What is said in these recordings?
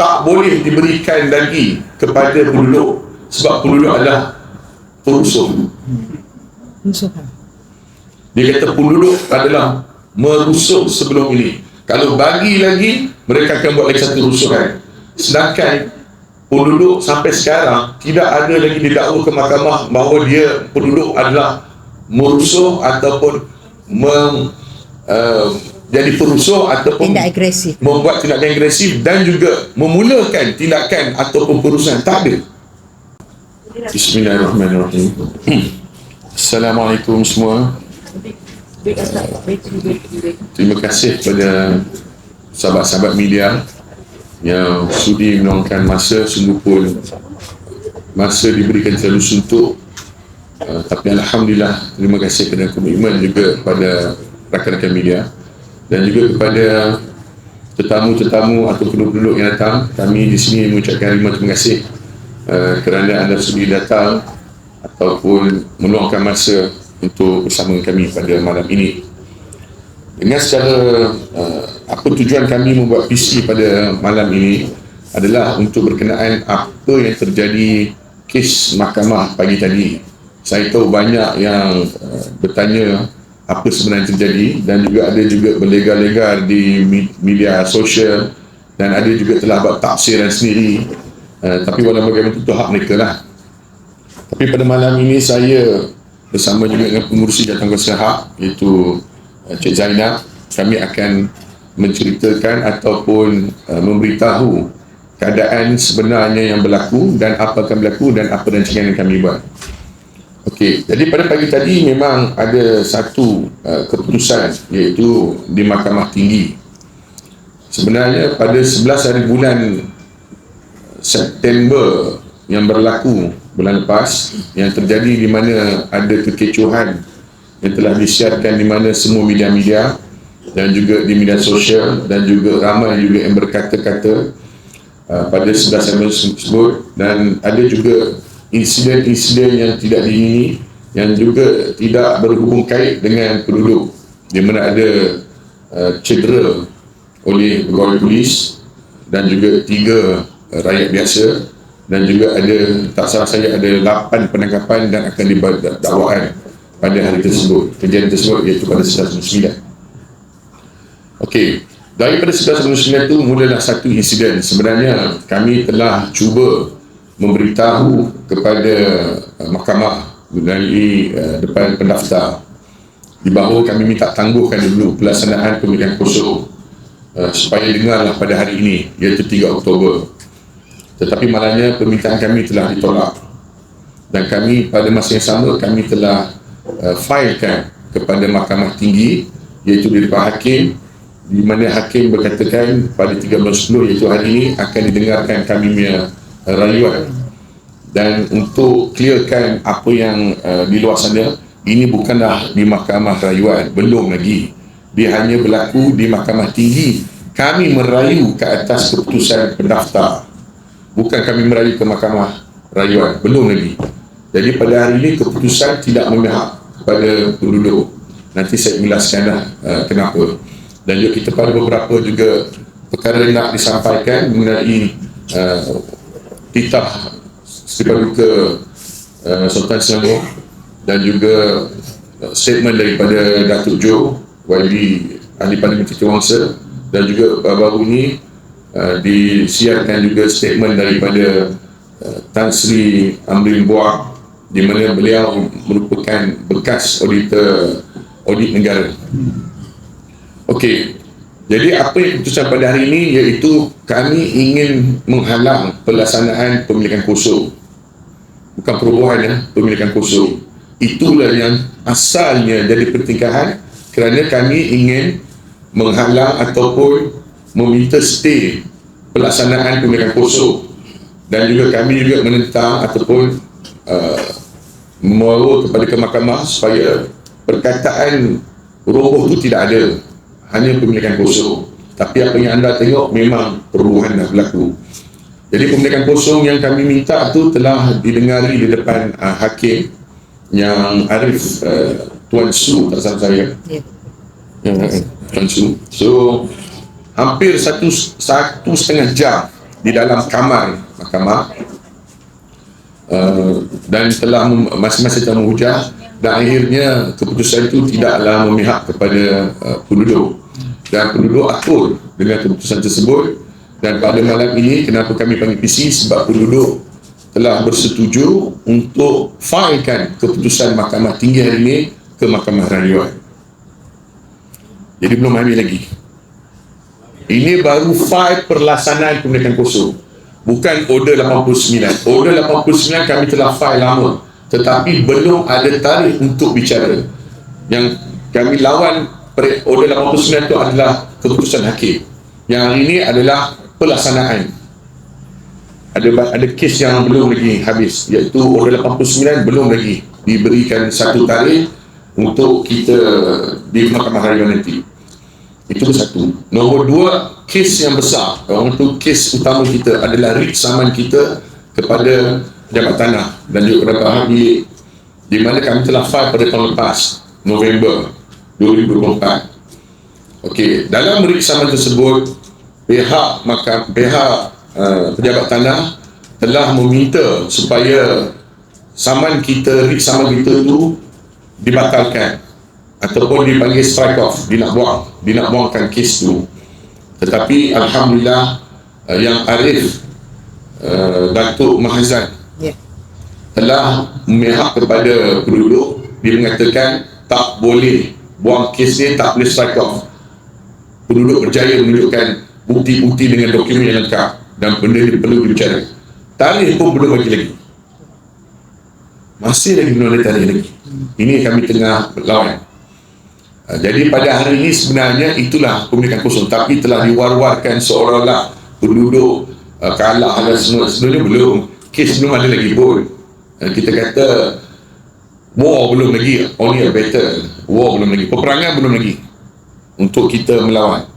tak boleh diberikan lagi kepada penduduk sebab penduduk adalah perusuh. Dia kata penduduk adalah merusuh sebelum ini. Kalau bagi lagi, mereka akan buat lagi satu rusuhan. Sedangkan penduduk sampai sekarang tidak ada lagi didakwa ke mahkamah bahawa dia penduduk adalah merusuh ataupun mem, uh, jadi perusuh ataupun Tindak agresif. membuat tindakan agresif dan juga memulakan tindakan ataupun perusahaan tak ada Bismillahirrahmanirrahim. Assalamualaikum semua. Terima kasih kepada sahabat-sahabat media yang sudi meluangkan masa sungguh pun masa diberikan terlalu suntuk uh, tapi Alhamdulillah terima kasih kepada komitmen juga kepada rakan-rakan media dan juga kepada tetamu-tetamu atau penduduk yang datang kami di sini mengucapkan terima kasih uh, kerana anda sudi datang ataupun meluangkan masa untuk bersama kami pada malam ini. Dengan secara uh, apa tujuan kami membuat PC pada malam ini adalah untuk berkenaan apa yang terjadi kes mahkamah pagi tadi. Saya tahu banyak yang uh, bertanya apa sebenarnya terjadi dan juga ada juga berlegar-legar di media sosial dan ada juga telah buat tafsiran sendiri uh, tapi walau bagaimana itu hak mereka lah tapi pada malam ini saya bersama juga dengan pengurusi Jawatankuasa Hak iaitu uh, Cik Zainab kami akan menceritakan ataupun uh, memberitahu keadaan sebenarnya yang berlaku dan apa akan berlaku dan apa rancangan yang kami buat. Okey, jadi pada pagi tadi memang ada satu uh, keputusan iaitu di Mahkamah Tinggi. Sebenarnya pada 11 hari bulan September yang berlaku bulan lepas yang terjadi di mana ada kekecohan yang telah disiarkan di mana semua media-media dan juga di media sosial dan juga ramai juga yang berkata-kata uh, pada 11 hari tersebut dan ada juga insiden-insiden yang tidak diingini yang juga tidak berhubung kait dengan penduduk. Di mana ada uh, cedera oleh pegawai polis dan juga tiga uh, rakyat biasa dan juga ada tak salah saya ada 8 penangkapan dan akan dibuat dakwaan pada hari tersebut. Kejadian tersebut iaitu pada 1999 Okey, daripada 1999 itu mulalah satu insiden. Sebenarnya kami telah cuba memberitahu kepada uh, mahkamah melalui uh, depan pendaftar. Di bahawa kami minta tangguhkan dulu pelaksanaan pemilihan kosong uh, supaya dengarlah pada hari ini iaitu 3 Oktober. Tetapi malangnya permintaan kami telah ditolak. Dan kami pada masa yang sama kami telah uh, filekan kepada mahkamah tinggi iaitu di depan hakim di mana hakim berkatakan pada 13.10 iaitu hari ini akan didengarkan kami punya rayuan dan untuk clearkan apa yang uh, di luar sana ini bukanlah di mahkamah rayuan belum lagi. Dia hanya berlaku di mahkamah tinggi. Kami merayu ke atas keputusan pendaftar. Bukan kami merayu ke mahkamah rayuan belum lagi. Jadi pada hari ini keputusan tidak memihak kepada penduduk. Nanti saya jelaskanlah uh, kenapa. Dan juga kita pada beberapa juga perkara yang nak disampaikan mengenai uh, titah Duka uh, Sultan Selangor dan juga uh, statement daripada Datuk Jo YB Ahli Parlimen Titi Wangsa dan juga baru-baru ini uh, disiarkan juga statement daripada uh, Tan Sri Amrin Buak di mana beliau merupakan bekas auditor audit negara. Okey. Jadi apa yang keputusan pada hari ini iaitu kami ingin menghalang pelaksanaan pemilikan kosong. Bukan perubahan ya, pemilikan kosong. Itulah yang asalnya jadi pertingkahan kerana kami ingin menghalang ataupun meminta stay pelaksanaan pemilikan kosong dan juga kami juga menentang ataupun uh, kepada ke mahkamah supaya perkataan roboh itu tidak ada hanya pemilikan kosong tapi apa yang anda tengok memang perubahan dah berlaku. Jadi pemilikan kosong yang kami minta tu telah didengari di depan uh, hakim yang Arif uh, Tuan Su tak salah saya. Ya. Ya, eh, Tuan Su. So hampir satu satu setengah jam di dalam kamar mahkamah uh, dan telah masing-masing telah menghujah dan akhirnya keputusan itu tidaklah memihak kepada uh, penduduk dan penduduk akur dengan keputusan tersebut. Dan pada malam ini kenapa kami panggil PC sebab penduduk telah bersetuju untuk filekan keputusan mahkamah tinggi hari ini ke mahkamah rayuan. Jadi belum ambil lagi. Ini baru file perlaksanaan kemerdekaan kosong. Bukan order 89 order 89 kami telah file lama. Tetapi belum ada tarikh untuk bicara. Yang kami lawan order 89 itu adalah keputusan hakim. Yang hari ini adalah pelaksanaan. Ada ada kes yang belum lagi habis iaitu order 89 belum lagi diberikan satu tarikh untuk kita di mahkamah rayuan nanti. Itu satu. Nombor dua kes yang besar orang tu kes utama kita adalah writ saman kita kepada pejabat tanah. Dan juga hal di di mana kami telah file pada tahun lepas November 2024 Okey, dalam writ saman tersebut pihak maka pihak uh, pejabat tanah telah meminta supaya saman kita writ saman kita tu dibatalkan ataupun dipanggil strike off dia nak buang dia nak buangkan kes tu. Tetapi Alhamdulillah uh, yang Arif uh, Datuk Mahazan Ya. telah memihak kepada penduduk. Dia mengatakan tak boleh buang kes ni tak boleh strike off penduduk berjaya menunjukkan bukti-bukti dengan dokumen yang lengkap dan benda ni perlu dibicara tarikh pun belum bagi lagi. Masih lagi belum ada tarikh lagi. Ini kami tengah lawan Uh, jadi pada hari ini sebenarnya itulah kemerdekaan kosong. Tapi telah diwar-warkan seolah-olah penduduk uh, kalah dan semua. Sebenarnya belum. Kes belum ada lagi pun. Uh, kita kata war belum lagi. Only a battle war belum lagi peperangan belum lagi untuk kita melawan.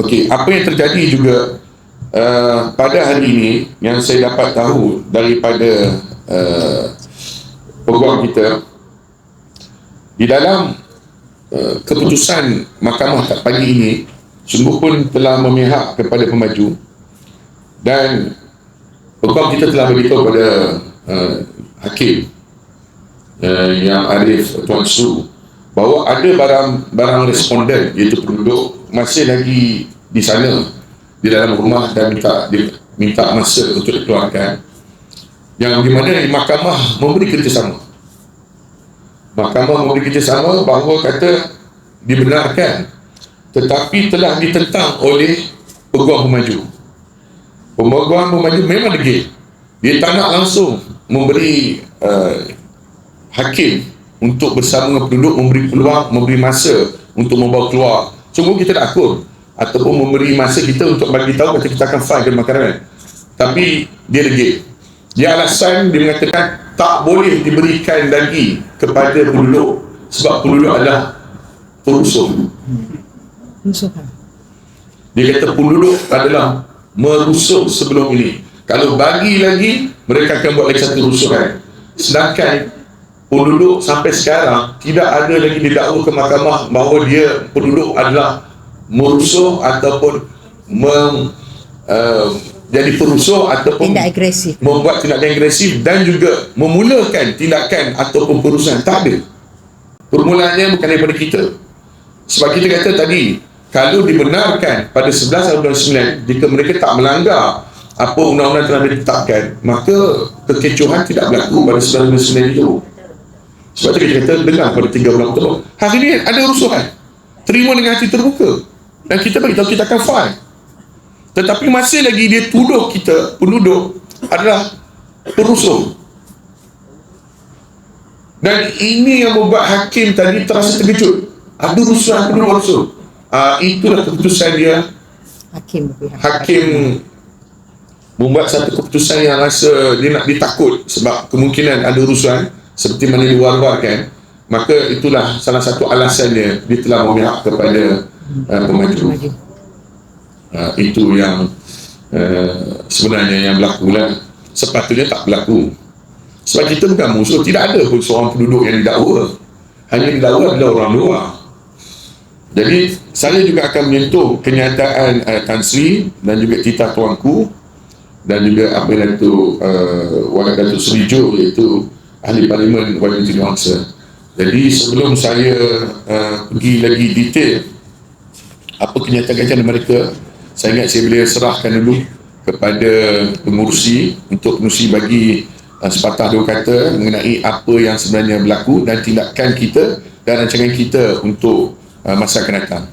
Okey, apa yang terjadi juga uh, pada hari ini yang saya dapat tahu daripada uh, peguam kita di dalam uh, keputusan mahkamah pagi ini sungguh pun telah memihak kepada pemaju dan peguam kita telah beritahu kepada uh, hakim uh, yang Arif Tuan Su bahawa ada barang barang responden iaitu penduduk masih lagi di sana di dalam rumah dan minta di, minta masa untuk dikeluarkan. Yang di mana di mahkamah memberi kerjasama. Mahkamah memberi kerjasama bahawa kata dibenarkan tetapi telah ditentang oleh peguam pemaju. Peguam pemaju memang degil. Dia tak nak langsung memberi uh, hakim untuk bersama dengan penduduk memberi peluang memberi masa untuk membawa keluar. Sungguh kita tak akut ataupun memberi masa kita untuk bagi tahu kata kita akan file ke makanan. Tapi dia degil dia alasan dia mengatakan tak boleh diberikan lagi kepada penduduk sebab penduduk adalah perusuh. Dia kata penduduk adalah merusuh sebelum ini. Kalau bagi lagi mereka akan buat lagi satu rusuhan sedangkan penduduk sampai sekarang tidak ada lagi didakwa ke mahkamah bahawa dia penduduk adalah merusuh ataupun mem, uh, jadi perusuh ataupun Tindak agresif. membuat tindakan agresif dan juga memulakan tindakan ataupun perusahaan tak ada. Permulaannya bukan daripada kita. Sebab kita kata tadi kalau dibenarkan pada 11 tahun 2009 jika mereka tak melanggar apa undang-undang telah ditetapkan maka kekecohan tidak berlaku pada 11 tahun 2009 itu sebab tu kita kata dengar pada 3 bulan betul hari ini ada rusuhan. Terima dengan hati terbuka. Dan kita bagi tahu kita akan file tetapi masih lagi dia tuduh kita penduduk adalah perusuh. Dan ini yang membuat hakim tadi terasa terkejut. Ada rusuhan penduduk rusuh. Uh, itulah keputusan dia. Hakim hakim membuat satu keputusan yang rasa dia nak ditakut sebab kemungkinan ada rusuhan seperti mana diwar-warkan maka itulah salah satu alasannya dia telah memihak kepada uh, pemaju Maju. uh, itu yang uh, sebenarnya yang berlaku lah sepatutnya tak berlaku. Sebab kita bukan musuh tidak ada pun seorang penduduk yang didakwa. Hanya didakwa adalah orang luar. Jadi saya juga akan menyentuh kenyataan uh, Tan Sri dan juga titah tuanku dan juga apa yang itu uh, Wali Datuk Seri Jo iaitu Ahli Parlimen Wali Negeri Bangsa. Jadi sebelum saya uh, pergi lagi detail apa kenyataan-kenyataan mereka, saya ingat saya boleh serahkan dulu kepada pengurusi untuk pengurusi bagi uh, sepatah dua kata mengenai apa yang sebenarnya berlaku dan tindakan kita dan rancangan kita untuk uh, masa akan datang.